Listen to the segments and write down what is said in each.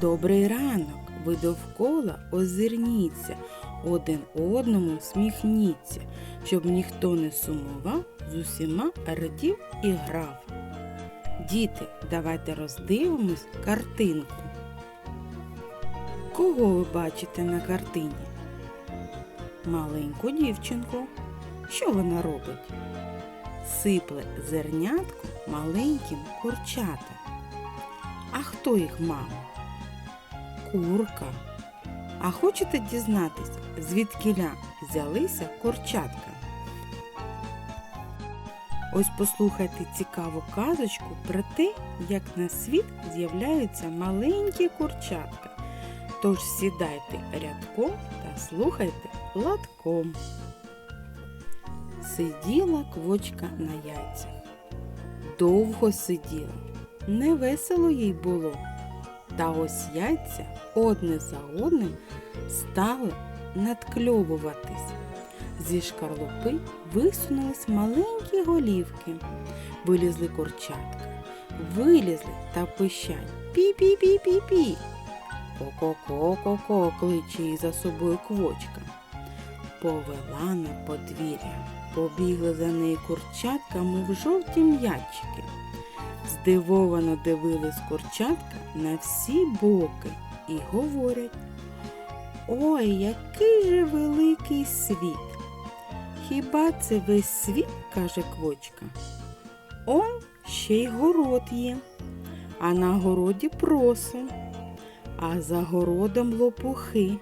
Добрий ранок, ви довкола озирніться, один одному сміхніться, щоб ніхто не сумував, з усіма радів і грав. Діти, давайте роздивимось картинку. Кого ви бачите на картині? Маленьку дівчинку. Що вона робить? Сипле зернятко маленьким курчатам. А хто їх мама? Курка. А хочете дізнатись, звідкіля взялися курчатка? Ось послухайте цікаву казочку про те, як на світ з'являються маленькі курчатка. Тож сідайте рядком та слухайте латком. Сиділа квочка на яйцях. Довго сиділа, невесело їй було. Та ось яйця одне за одним стали надкльовуватись. Зі шкарлупи висунулись маленькі голівки. Вилізли курчатка, вилізли та пищать пі-пі-пі-пі-пі. Ко-ко-ко-ко-ко кличе її за собою квочка. Повела на подвір'я, побігли за нею курчатка, мов жовті м'ячики. Здивовано дивились курчатка на всі боки і говорять Ой, який же великий світ! Хіба це весь світ, каже квочка. Он ще й город є, а на городі просо, а за городом лопухи,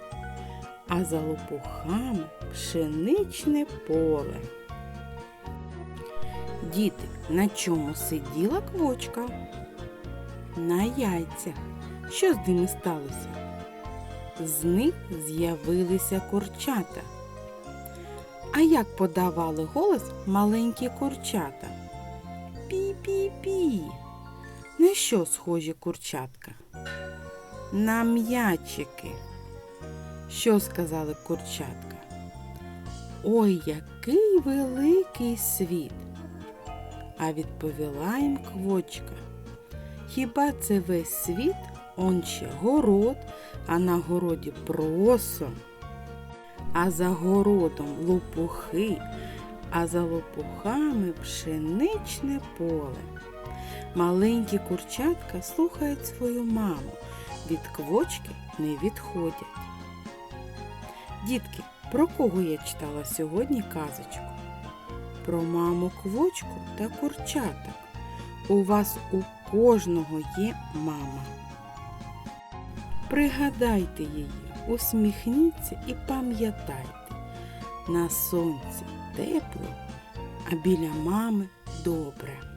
а за лопухами пшеничне поле. Діти, на чому сиділа квочка? На яйцях. Що з ними сталося? З них з'явилися курчата. А як подавали голос маленькі курчата? Пі-пі-пі. На що схожі курчатка? На м'ячики. Що сказали курчатка? Ой, який великий світ. А відповіла їм квочка. Хіба це весь світ? Он ще город, а на городі просо, а за городом лопухи, а за лопухами пшеничне поле. Маленькі курчатка слухають свою маму, від квочки не відходять. Дітки, про кого я читала сьогодні казочку? Про маму квочку та курчаток. У вас у кожного є мама. Пригадайте її, усміхніться і пам'ятайте, на сонці тепло, а біля мами добре.